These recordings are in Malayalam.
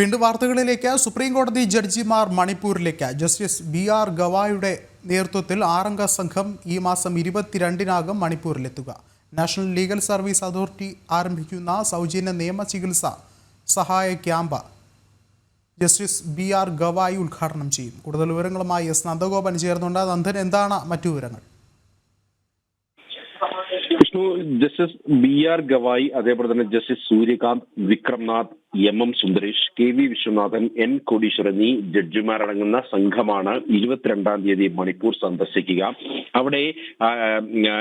വീണ്ടും വാർത്തകളിലേക്ക് സുപ്രീം കോടതി ജഡ്ജിമാർ മണിപ്പൂരിലേക്ക്. ജസ്റ്റിസ് ബി ആർ ഗവായുടെ നേതൃത്വത്തിൽ ആറംഗ സംഘം ഈ മാസം ഇരുപത്തിരണ്ടിനകം മണിപ്പൂരിലെത്തുക. നാഷണൽ ലീഗൽ സർവീസ് അതോറിറ്റി ആരംഭിക്കുന്ന സൗജന്യ നിയമ ചികിത്സ സഹായ camp justice B R Gavai ഉദ്ഘാടനം ചെയ്യും. കൂടുതൽ വിവരങ്ങളുമായി എസ് നന്ദഗോപൻ ചേർന്നുണ്ട് നന്ദൻ എന്താണ് മറ്റു വിവരങ്ങൾ? Vishnu justice B R Gavai അതേപോലെ തന്നെ justice Suryakant Vikram Nath M M Sundaresh K V Viswanathan N Kotiswar എന്നീ ജഡ്ജിമാരടങ്ങുന്ന സംഘമാണ് ഇരുപത്തിരണ്ടാം തീയതി മണിപ്പൂർ സന്ദർശിക്കുക. അവിടെ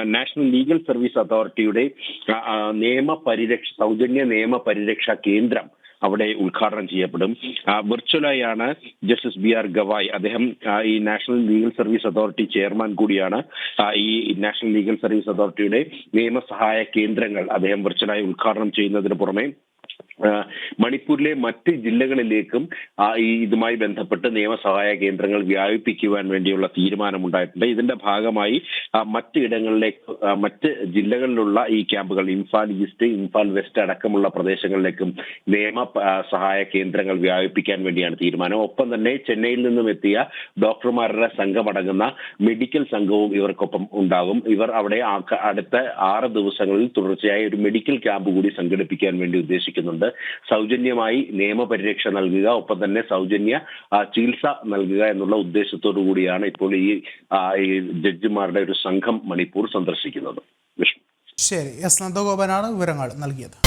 നാഷണൽ ലീഗൽ സർവീസ് അതോറിറ്റിയുടെ ആ, ആ, നിയമ പരിരക്ഷ സൗജന്യ നിയമ പരിരക്ഷാ കേന്ദ്രം അവിടെ ഉദ്ഘാടനം ചെയ്യപ്പെടും. ആ, വിർച്വലായാണ് ജസ്റ്റിസ് ബി ആർ ഗവായ്. അദ്ദേഹം ഈ national legal service authority chairman കൂടിയാണ്. ഈ നാഷണൽ ലീഗൽ സർവീസ് അതോറിറ്റിയുടെ നിയമസഹായ കേന്ദ്രങ്ങൾ അദ്ദേഹം വെർച്വലായി ഉദ്ഘാടനം ചെയ്യുന്നതിന് പുറമെ മണിപ്പൂരിലെ മറ്റ് ജില്ലകളിലേക്കും ഈ ഇതുമായി ബന്ധപ്പെട്ട് നിയമസഹായ കേന്ദ്രങ്ങൾ വ്യാപിപ്പിക്കുവാൻ വേണ്ടിയുള്ള തീരുമാനമുണ്ടായിട്ടുണ്ട്. ഇതിന്റെ ഭാഗമായി മറ്റ് ഇടങ്ങളിലേക്ക് മറ്റ് ജില്ലകളിലുള്ള ഈ ക്യാമ്പുകൾ ഇംഫാൽ ഈസ്റ്റ് ഇംഫാൽ വെസ്റ്റ് അടക്കമുള്ള പ്രദേശങ്ങളിലേക്കും നിയമ സഹായ കേന്ദ്രങ്ങൾ വ്യാപിപ്പിക്കാൻ വേണ്ടിയാണ് തീരുമാനം. ഒപ്പം തന്നെ ചെന്നൈയിൽ നിന്നും എത്തിയ ഡോക്ടർമാരുടെ സംഘമടങ്ങുന്ന മെഡിക്കൽ സംഘവും ഇവർക്കൊപ്പം ഉണ്ടാകും. ഇവർ അവിടെ അടുത്ത ആറ് ദിവസങ്ങളിൽ തുടർച്ചയായി ഒരു മെഡിക്കൽ ക്യാമ്പ് കൂടി സംഘടിപ്പിക്കാൻ വേണ്ടി ഉദ്ദേശിക്കുന്നുണ്ട് സൗജന്യമായി നിയമപരിരക്ഷ നൽകുക ഒപ്പം തന്നെ സൗജന്യ ചികിത്സ നൽകുക എന്നുള്ള ഉദ്ദേശത്തോടു കൂടിയാണ് ഇപ്പോൾ ഈ ജഡ്ജിമാരുടെ ഒരു സംഘം മണിപ്പൂർ സന്ദർശിക്കുന്നത്. വിഷ്ണു. ശരി. എസ് നന്ദഗോപനാണ് വിവരങ്ങൾ നൽകിയത്.